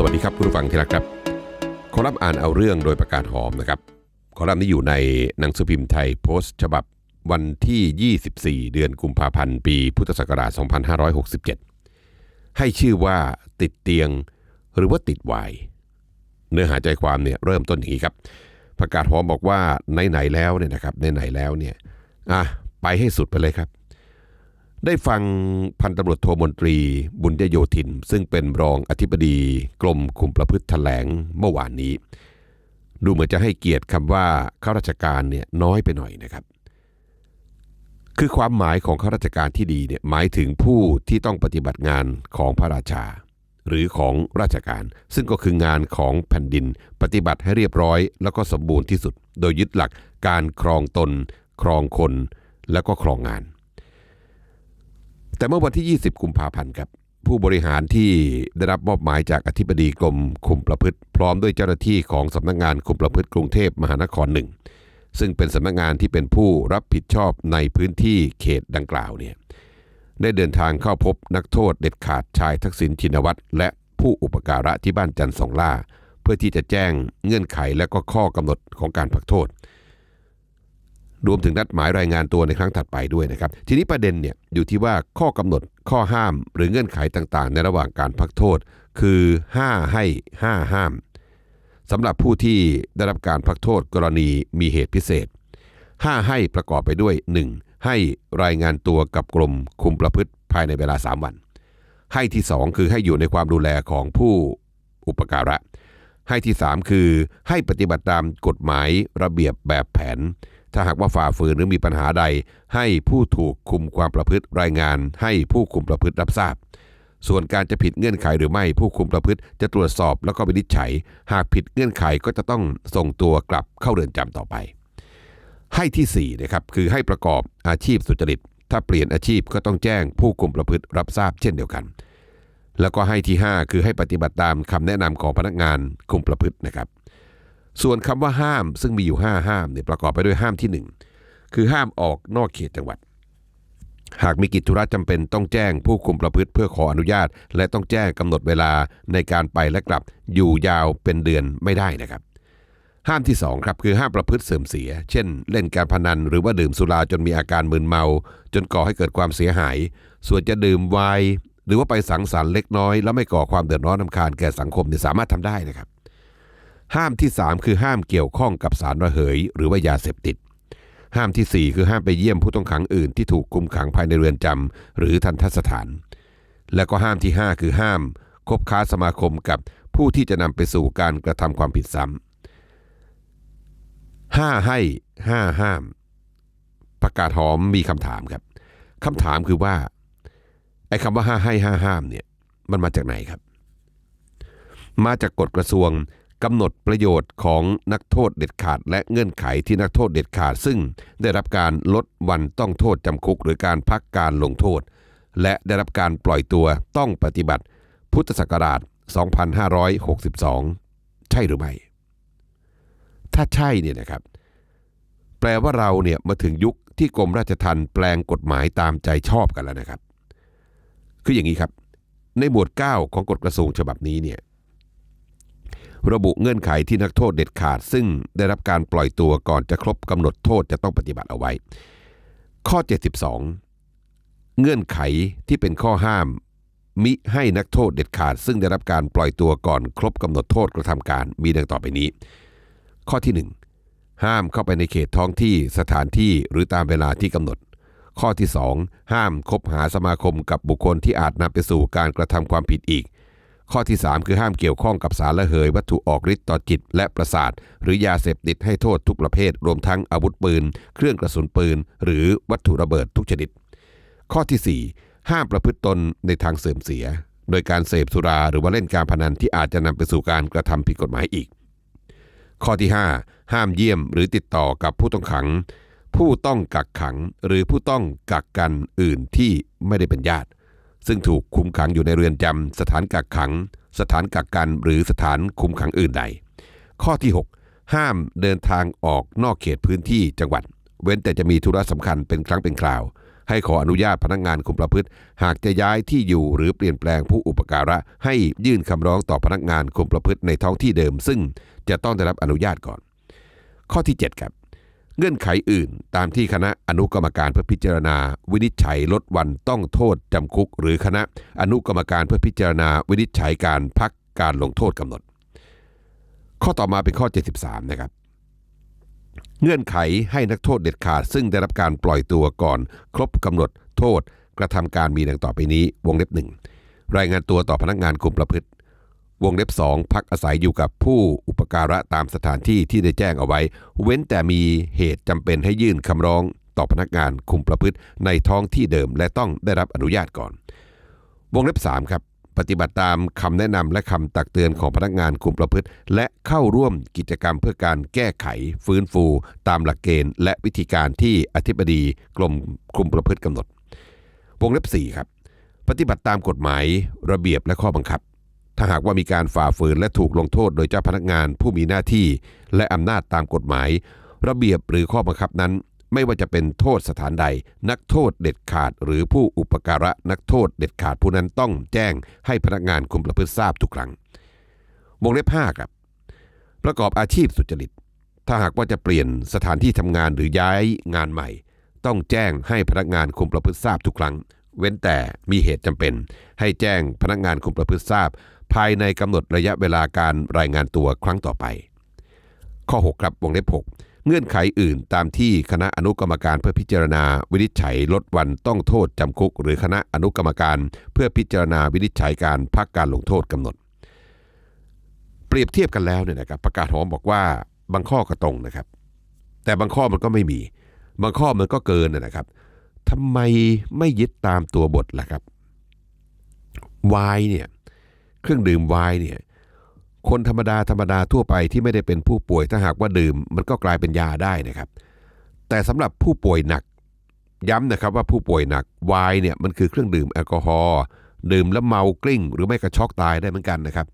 สวัสดีครับคุณผู้ฟังที่รักครับ คอลัมน์อ่านเอาเรื่องโดยประกาศหอมนะครับ คอลัมน์นี้อยู่ในหนังสือพิมพ์ไทยโพสต์ ฉบับวันที่ 24 เดือนกุมภาพันธ์ ปีพุทธศักราช 2567 ให้ชื่อว่าติดเตียงหรือว่าติดวายเนื้อหาใจความเนี่ยเริ่มต้นอย่างนี้ครับ ประกาศหอมบอกว่าไหนๆแล้วเนี่ยนะครับไหนๆแล้วเนี่ยอะไปให้สุดไปเลยครับ ได้ฟังพันตำรวจโทมนตรีบุญยโยธิน ซึ่งเป็นรองอธิบดีกรมคุมประพฤติแถลงเมื่อวานนี้ ดูเหมือนจะให้เกียรติคำว่าข้าราชการเนี่ยน้อยไปหน่อยนะครับ คือความหมายของข้าราชการที่ดีเนี่ยหมายถึงผู้ที่ต้องปฏิบัติงานของพระราชา หรือของราชการ ซึ่งก็คืองานของแผ่นดิน ปฏิบัติให้เรียบร้อย แล้วก็สมบูรณ์ที่สุด โดยยึดหลักการครองตน ครองคน แล้วก็ครองงาน แต่เมื่อวันที่ 20 กุมภาพันธ์ครับผู้บริหารที่ได้รับมอบหมายจากอธิบดีกรมคุมประพฤติ พร้อมด้วยเจ้าหน้าที่ของสำนักงานคุมประพฤติกรุงเทพมหานครหนึ่งซึ่งเป็นสำนักงานที่เป็นผู้รับผิดชอบในพื้นที่เขตดังกล่าวเนี่ยได้เดินทางเข้าพบนักโทษเด็ดขาดชายทักษิณชินวัตรและผู้อุปการะที่บ้านจันทร์สองล่า เพื่อที่จะแจ้งเงื่อนไขและก็ข้อกำหนดของการพักโทษ รวมถึงนัดหมายรายงานตัวในครั้งถัดไปด้วยนะครับ ทีนี้ประเด็นเนี่ยอยู่ที่ว่าข้อกำหนดข้อห้ามหรือเงื่อนไขต่างๆ ในระหว่างการพักโทษ คือ 5 ให้ 5 ห้ามสำหรับผู้ที่ได้รับการพักโทษกรณีมีเหตุพิเศษ 5 ให้ประกอบไปด้วย 1. ให้รายงานตัวกับกรมคุมประพฤติภายในเวลา 3 วัน ให้ที่ 2 คือให้อยู่ในความดูแลของผู้อุปการะ ให้ที่ 3 คือให้ปฏิบัติตามกฎหมายระเบียบแบบแผน ถ้าหากว่าฝ่าฝืนหรือมีปัญหาใด ให้ผู้ถูกคุมความประพฤติรายงาน ให้ผู้คุมประพฤติรับทราบ ส่วนการจะผิดเงื่อนไขหรือไม่ผู้คุมประพฤติจะตรวจสอบแล้วก็วินิจฉัย หากผิดเงื่อนไขก็จะต้องส่งตัวกลับเข้าเรือนจำต่อไป ให้ที่4นะครับคือให้ประกอบอาชีพสุจริต ถ้าเปลี่ยนอาชีพก็ต้องแจ้งผู้คุมประพฤติรับทราบเช่นเดียวกัน แล้วก็ให้ที่ 5 คือให้ปฏิบัติตามคำแนะนำของพนักงานคุมประพฤตินะครับ ส่วนคำว่าห้ามซึ่งมีอยู่ 5 ห้ามเนี่ยประกอบไปด้วยห้ามที่ 1 คือห้ามออกนอกเขตจังหวัด หากมีกิจธุระจำเป็นต้องแจ้งผู้คุมประพฤติเพื่อขออนุญาต และต้องแจ้งกำหนดเวลาในการไปและกลับอยู่ยาวเป็นเดือนไม่ได้นะครับ ห้ามที่2ครับคือห้ามประพฤติเสื่อมเสีย เช่น เล่นการพนันหรือว่าดื่มสุราจนมีอาการมึนเมา จนก่อให้เกิดความเสียหาย ส่วนจะดื่มไวน์หรือว่าไปสังสรรค์เล็กน้อย แล้วไม่ก่อความเดือดร้อนนำคาญแก่สังคมเนี่ยสามารถทำได้นะครับ ห้ามที่ 3 คือห้ามเกี่ยวข้องกับสารระเหย หรือว่ายาเสพติด ห้ามทีสี่ 4 คือห้ามไปเยี่ยมผู้ต้องขังอื่นที่ถูกคุมขังภายในเรือนจำหรือทันทสถาน และก็ห้ามที่ 5 คือห้าม คบค้าสมาคมกับผู้ที่จะนำไปสู่การกระทำความผิดซ้ำห้าให้ห้าห้ามประกาศหอมมีคำถามครับคำถามคือว่าไอ้คำว่าห้าให้ห้าห้ามเนี่ยมันมาจากไหนครับ มาจากกฎกระทรวง กำหนดประโยชน์ของนักโทษเด็ดขาด และเงื่อนไขที่นักโทษเด็ดขาด ซึ่งได้รับการลดวันต้องโทษจำคุก หรือการพักการลงโทษ และได้รับการปล่อยตัวต้องปฏิบัติ พุทธศักราช 2562 ใช่หรือไม่ ถ้าใช่เนี่ยนะครับ แปลว่าเราเนี่ยมาถึงยุคที่กรมราชทัณฑ์แปลงกฎหมายตามใจชอบกันแล้วนะครับ คืออย่างนี้ครับ ในหมวด 9 ของกฎกระทรวงฉบับนี้เนี่ย ระบุเงื่อนไขที่นักโทษเด็ดขาด ซึ่งได้รับการปล่อยตัวก่อนจะครบกำหนดโทษจะต้องปฏิบัติเอาไว้ ข้อ 72 เงื่อนไขที่เป็นข้อห้าม มิให้นักโทษเด็ดขาด ซึ่งได้รับการปล่อยตัวก่อนครบกำหนดโทษกระทำการมีดังต่อไปนี้ ข้อที่ 1 ห้ามเข้าไปในเขตท้องที่สถานที่หรือตามเวลาที่กำหนดข้อที่ 2 ห้ามคบหาสมาคมกับบุคคลที่อาจนำไปสู่การกระทำความผิดอีก ข้อที่ 3 คือห้ามเกี่ยวข้องกับสารละเหย วัตถุออกฤทธิ์ต่อจิตและประสาท หรือยาเสพติดให้โทษทุกประเภท รวมทั้งอาวุธปืน เครื่องกระสุนปืน หรือวัตถุระเบิดทุกชนิด ข้อที่ 4 ห้ามประพฤติตนในทางเสื่อมเสีย โดยการเสพสุราหรือว่าเล่นการพนันที่อาจจะนำไปสู่การกระทำผิดกฎหมายอีก ข้อที่ 5 ห้ามเยี่ยมหรือติดต่อกับผู้ต้องขัง ผู้ต้องกักขังหรือผู้ต้องกักกันอื่นที่ไม่ได้เป็นญาติ ซึ่งถูกคุมขังอยู่ในเรือนจำสถานกักขัง สถานกักกันหรือสถานคุมขังอื่นใด ข้อที่ 6 ห้ามเดินทางออกนอกเขตพื้นที่จังหวัด เว้นแต่จะมีธุระสำคัญเป็นครั้งเป็นคราว ให้ขออนุญาตพนักงานคุมประพฤติ หากจะย้ายที่อยู่หรือเปลี่ยนแปลงผู้อุปการะ ให้ยื่นคำร้องต่อพนักงานคุมประพฤติในท้องที่เดิม ซึ่งจะต้องได้รับอนุญาตก่อน ข้อที่ 7 ครับ เงื่อนไขอื่น ตามที่คณะอนุกรรมการเพื่อพิจารณา วินิจฉัยลดวันต้องโทษจำคุก หรือคณะอนุกรรมการเพื่อพิจารณา วินิจฉัยการพักการลงโทษกำหนด ข้อต่อมาเป็นข้อ 73 นะครับ เงื่อนไขให้นักโทษเด็ดขาด ซึ่งได้รับการปล่อยตัวก่อน ครบกำหนดโทษ กระทำการมีดังต่อไปนี้วงเล็บหนึ่งรายงานตัวต่อพนักงานคุมประพฤติ วงเล็บ 2 พักอาศัยอยู่กับผู้อุปการะตามสถานที่ที่ได้แจ้งเอาไว้ เว้นแต่มีเหตุจำเป็นให้ยื่นคำร้องต่อพนักงานคุมประพฤติในท้องที่เดิมและต้องได้รับอนุญาตก่อน วงเล็บ 3 ครับ ปฏิบัติตามคำแนะนำและคำตักเตือนของพนักงานคุมประพฤติ และเข้าร่วมกิจกรรมเพื่อการแก้ไข ฟื้นฟู ตามหลักเกณฑ์ และวิธีการที่อธิบดีกรมคุมประพฤติกำหนด วงเล็บ 4 ครับ ปฏิบัติตามกฎหมาย ระเบียบและข้อบังคับ ถ้าหากว่ามีการฝ่าฝืนและถูกลงโทษโดยเจ้าพนักงานผู้มีหน้าที่ และอำนาจตามกฎหมาย ระเบียบหรือข้อบังคับนั้น ไม่ว่าจะเป็นโทษสถานใด นักโทษเด็ดขาด หรือผู้อุปการะนักโทษเด็ดขาดผู้นั้นต้องแจ้งให้พนักงานคุมประพฤติทราบทุกครั้งวงเล็บ5ครับประกอบอาชีพสุจริต ถ้าหากว่าจะเปลี่ยนสถานที่ทำงานหรือย้ายงานใหม่ ต้องแจ้งให้พนักงานคุมประพฤติทราบทุกครั้ง เว้นแต่มีเหตุจำเป็น ให้แจ้งพนักงานคุมประพฤติทราบ ภายในกำหนดระยะเวลาการรายงานตัวครั้งต่อไป ข้อ 6 ครับวงเล็บ 6 เงื่อนไขอื่นตามที่คณะอนุกรรมการเพื่อพิจารณาวินิจฉัยลดวันต้องโทษจำคุก หรือคณะอนุกรรมการเพื่อพิจารณาวินิจฉัยการพักการลงโทษกำหนด เปรียบเทียบกันแล้วเนี่ยนะครับประกาศหอมบอกว่าบางข้อก็ตรงนะครับ แต่บางข้อมันก็ไม่มี บางข้อมันก็เกินนะครับทำไมไม่ยึดตามตัวบทล่ะครับวน์เนี่ย เครื่องดื่มไวน์เนี่ยคนธรรมดาธรรมดาทั่วไปที่ไม่ได้เป็นผู้ป่วยถ้าหากว่าดื่ม มันก็กลายเป็นยาได้นะครับ แต่สำหรับผู้ป่วยหนัก ย้ำนะครับว่าผู้ป่วยหนักไวน์เนี่ยมันคือเครื่องดื่มแอลกอฮอล์ดื่มแล้วเมากลิ้ง หรือไม่ก็ช็อกตายได้เหมือนกันนะครับ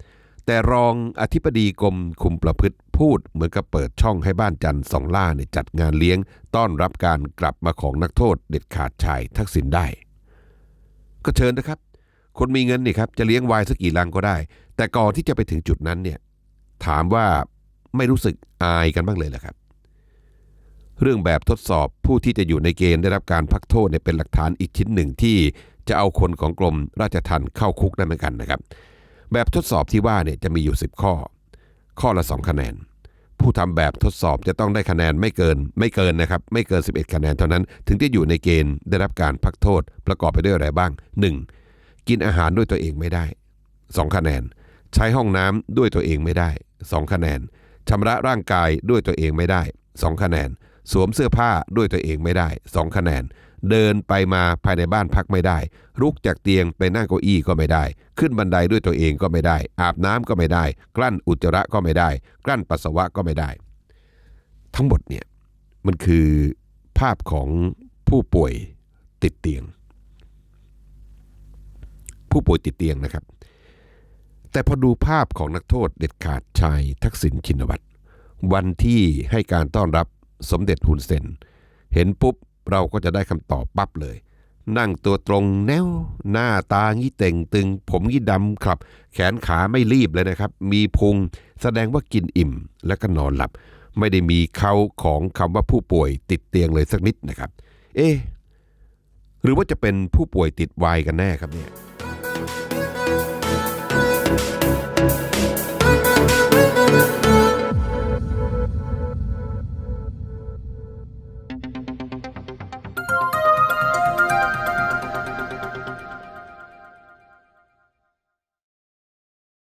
แต่รองอธิบดีกรมคุมประพฤติพูดเหมือนกับเปิดช่องให้บ้านจันทร์สองล่าเนี่ยจัดงานเลี้ยง ต้อนรับการกลับมาของนักโทษเด็ดขาดชายทักษิณได้ ก็เชิญนะครับ คนมีเงินนี่ครับจะเลี้ยงวน์สักกี่ลังก็ได้ แต่ก่อนที่จะไปถึงจุดนั้นเนี่ยถามว่าไม่รู้สึกอายกันบ้างเลยเหรอครับ เรื่องแบบทดสอบผู้ที่จะอยู่ในเกณฑ์ได้รับการพักโทษเนี่ยเป็นหลักฐานอีกชิ้นหนึ่งที่จะเอาคนของกรมราชทัณฑ์เข้าคุกได้เหมือนกันนะครับ แบบทดสอบที่ว่าเนี่ยจะมีอยู่ 10 ข้อ ข้อละ 2 คะแนน ผู้ทำแบบทดสอบจะต้องได้คะแนนไม่เกินไม่เกินนะครับไม่เกิน 11 คะแนนเท่านั้น ถึงจะอยู่ในเกณฑ์ได้รับการพักโทษประกอบไปด้วยอะไรบ้าง 1. กินอาหารด้วยตัวเองไม่ได้ 2 คะแนน ใช้ห้องน้ำด้วยตัวเองไม่ได้ 2 คะแนนชำระร่างกายด้วยตัวเองไม่ได้ 2 คะแนน สวมเสื้อผ้าด้วยตัวเองไม่ได้ 2 คะแนน เดินไปมาภายในบ้านพักไม่ได้ ลุกจากเตียงไปนั่งเก้าอี้ก็ไม่ได้ ขึ้นบันไดด้วยตัวเองก็ไม่ได้ อาบน้ำก็ไม่ได้ กลั้นอุจจาระก็ไม่ได้ กลั้นปัสสาวะก็ไม่ได้ ทั้งหมดเนี่ยมันคือภาพของผู้ป่วยติดเตียง ผู้ป่วยติดเตียงนะครับ แต่พอดูภาพของนักโทษเด็ดขาดชายทักษิณชินวัตรวันที่ให้การต้อนรับสมเด็จฮุนเซน เห็นปุ๊บเราก็จะได้คำตอบปั๊บเลย นั่งตัวตรงแนวหน้าตางี้เต่งตึง ผมงี้ดำครับ แขนขาไม่รีบเลยนะครับ มีพุงแสดงว่ากินอิ่มและก็นอนหลับ ไม่ได้มีเขาของคำว่าผู้ป่วยติดเตียงเลยสักนิดนะครับ เอ๊หรือว่าจะเป็นผู้ป่วยติดวายกันแน่ครับเนี่ย